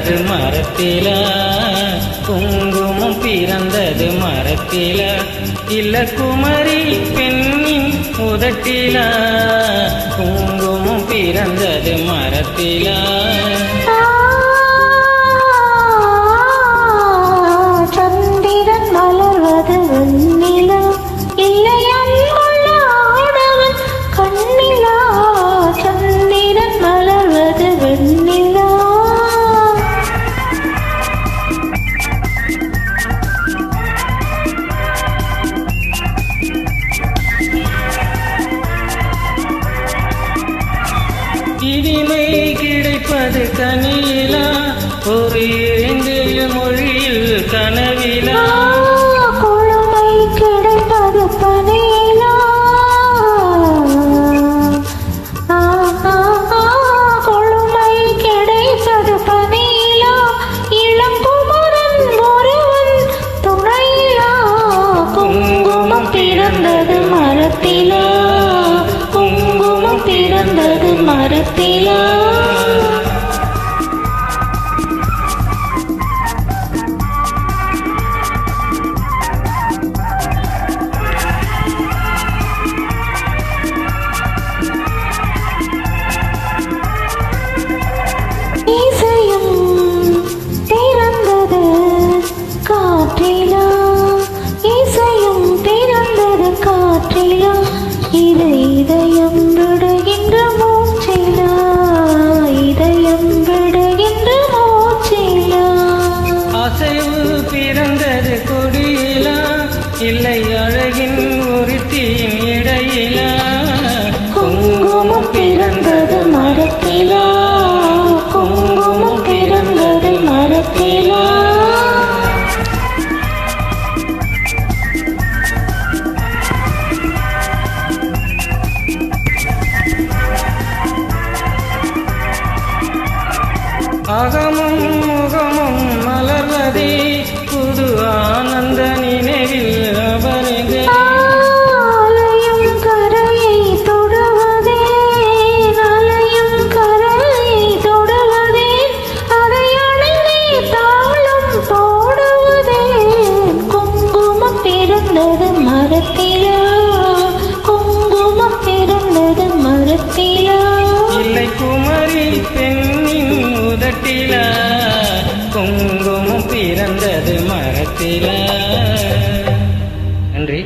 பிறந்தது மரத்தில? குங்குமம் பிறந்தது மரத்தில? இல்ல குமரி பெண்ணின் உதட்டில? குங்குமம் பிறந்தது மரத்தில? கனியிலா ஒரு இறைந்திய மொழியில் கனவிலா. குழந்தை கிடைத்தது பனையிலா கொழுமை கிடைப்பது பனையிலா இளங்குமரன் ஒருவன் துணையிலா. குங்குமம் பிறந்தது மரத்திலா. குங்குமம் பிறந்தது மரத்திலா. ஆகமும் முகமும் மலர்வதே. மரத்தில. நன்றி.